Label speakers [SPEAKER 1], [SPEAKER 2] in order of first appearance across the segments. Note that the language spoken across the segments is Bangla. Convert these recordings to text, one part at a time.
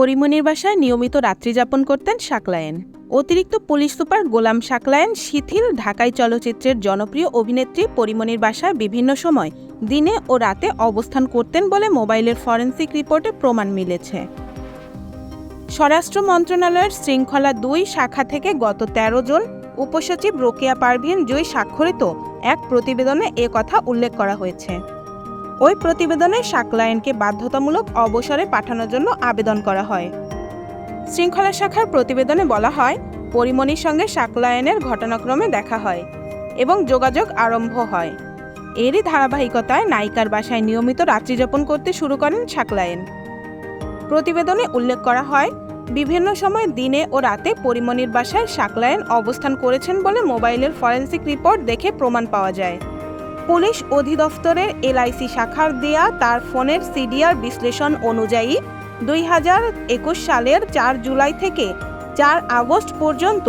[SPEAKER 1] পরিমণির বাসায় নিয়মিত রাত্রিযাপন করতেন শাকলায়েন। অতিরিক্ত পুলিশ সুপার গোলাম শাকলায়েন শিথিল ঢাকাই চলচ্চিত্রের জনপ্রিয় অভিনেত্রী পরিমণির বাসায় বিভিন্ন সময় দিনে ও রাতে অবস্থান করতেন বলে মোবাইলের ফরেন্সিক রিপোর্টে প্রমাণ মিলেছে। স্বরাষ্ট্র মন্ত্রণালয়ের শৃঙ্খলা দুই শাখা থেকে গত ১৩ জন উপসচিব রোকেয়া পারভিন জয় স্বাক্ষরিত এক প্রতিবেদনে এ কথা উল্লেখ করা হয়েছে। ওই প্রতিবেদনে শাকলায়েনকে বাধ্যতামূলক অবসরে পাঠানোর জন্য আবেদন করা হয়। শৃঙ্খলা শাখার প্রতিবেদনে বলা হয়, পরিমণির সঙ্গে শাকলায়েনের ঘটনাক্রমে দেখা হয় এবং যোগাযোগ আরম্ভ হয়। এরই ধারাবাহিকতায় নায়িকার বাসায় নিয়মিত রাত্রিযাপন করতে শুরু করেন শাকলায়েন প্রতিবেদনে উল্লেখ করা হয়, বিভিন্ন সময় দিনে ও রাতে পরিমণির বাসায় শাকলায়েন অবস্থান করেছেন বলে মোবাইলের ফরেন্সিক রিপোর্ট দেখে প্রমাণ পাওয়া যায়। পুলিশ অধিদপ্তরের এলআইসি শাখার দেয়া তার ফোনের সিডিআর বিশ্লেষণ অনুযায়ী দুই হাজার একুশ সালের চার জুলাই থেকে চার আগস্ট পর্যন্ত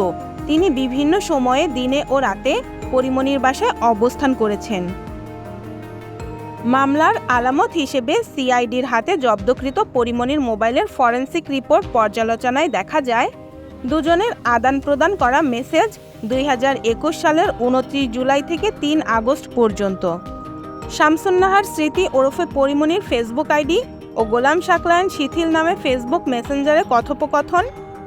[SPEAKER 1] তিনি বিভিন্ন সময়ে দিনে ও রাতে পরিমণির বাসায় অবস্থান করেছেন। মামলার আলামত হিসেবে সিআইডির হাতে জব্দকৃত পরিমণির মোবাইলের ফরেন্সিক রিপোর্ট পর্যালোচনায় দেখা যায়, দুজনের আদান প্রদান করা মেসেজ দুই হাজার একুশ সালের উনত্রিশ জুলাই থেকে তিন আগস্ট পর্যন্ত। শামসুন্নাহার স্মৃতি ওরফে পরিমণির ফেসবুক আইডি ও গোলাম শাকলায়ন শিথিল নামে ফেসবুক মেসেঞ্জারে কথোপকথন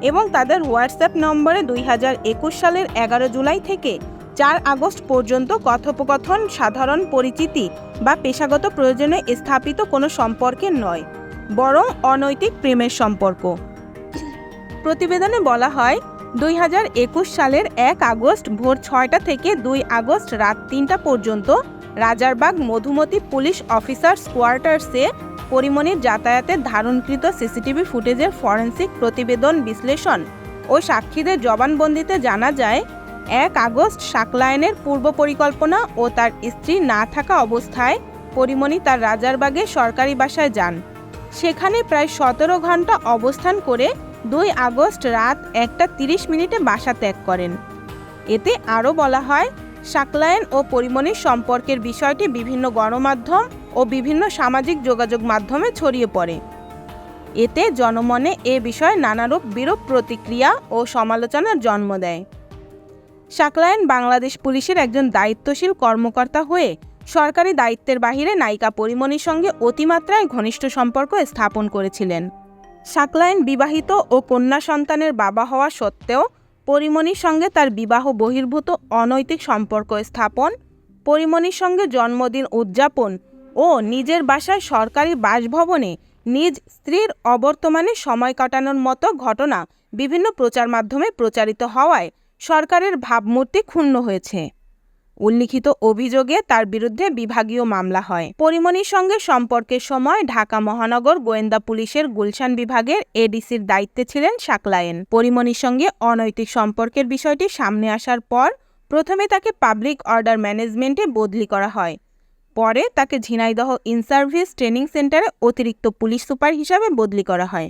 [SPEAKER 1] এবং তাদের হোয়াটসঅ্যাপ নম্বরে দুই হাজার একুশ সালের এগারো জুলাই থেকে চার আগস্ট পর্যন্ত কথোপকথন, সাধারণ পরিচিতি বা পেশাগত প্রয়োজনে স্থাপিত কোনো সম্পর্কের নয়, বরং অনৈতিক প্রেমের সম্পর্ক। প্রতিবেদনে বলা হয় দুই হাজার একুশ সালের এক আগস্ট ভোর ছয়টা থেকে দুই আগস্ট রাত তিনটা পর্যন্ত রাজারবাগ মধুমতি পুলিশ অফিসার্স কোয়ার্টার্সে পরিমণির যাতায়াতের ধারণকৃত সিসিটিভি ফুটেজের ফরেন্সিক প্রতিবেদন বিশ্লেষণ ও সাক্ষীদের জবানবন্দিতে জানা যায়, এক আগস্ট শাকলায়নের পূর্ব পরিকল্পনা ও তার স্ত্রী না থাকা অবস্থায় পরিমণি তার রাজারবাগে সরকারি বাসায় যান। সেখানে প্রায় সতেরো ঘণ্টা অবস্থান করে দুই আগস্ট রাত একটা তিরিশ মিনিটে বাসা ত্যাগ করেন। এতে আরও বলা হয় শাকলায়ন ও পরিমণির সম্পর্কের বিষয়টি বিভিন্ন গণমাধ্যম ও বিভিন্ন সামাজিক যোগাযোগ মাধ্যমে ছড়িয়ে পড়ে। এতে জনমনে এ বিষয়ে নানারূপ বিরূপ প্রতিক্রিয়া ও সমালোচনার জন্ম দেয়। শাকলায়ন বাংলাদেশ পুলিশের একজন দায়িত্বশীল কর্মকর্তা হয়ে সরকারি দায়িত্বের বাহিরে নায়িকা পরিমণির সঙ্গে অতিমাত্রায় ঘনিষ্ঠ সম্পর্ক স্থাপন করেছিলেন। শাকলায়ন বিবাহিত ও কন্যা সন্তানের বাবা হওয়া সত্ত্বেও পরিমণির সঙ্গে তার বিবাহ বহির্ভূত অনৈতিক সম্পর্ক স্থাপন, পরিমণির সঙ্গে জন্মদিন উদযাপন ও নিজের বাসায় সরকারি বাসভবনে নিজ স্ত্রীর অবর্তমানে সময় কাটানোর মতো ঘটনা বিভিন্ন প্রচার মাধ্যমে প্রচারিত হওয়ায় সরকারের ভাবমূর্তি ক্ষুণ্ণ হয়েছে। উল্লিখিত অভিযোগে তার বিরুদ্ধে বিভাগীয় মামলা হয়। পরিমণির সঙ্গে সম্পর্কের সময় ঢাকা মহানগর গোয়েন্দা পুলিশের গুলশান বিভাগের এডিসির দায়িত্বে ছিলেন শাকলায়েন পরিমণির সঙ্গে অনৈতিক সম্পর্কের বিষয়টি সামনে আসার পর প্রথমে তাকে পাবলিক অর্ডার ম্যানেজমেন্টে বদলি করা হয়। পরে তাকে ঝিনাইদহ ইন সার্ভিস ট্রেনিং সেন্টারে অতিরিক্ত পুলিশ সুপার হিসাবে বদলি করা হয়।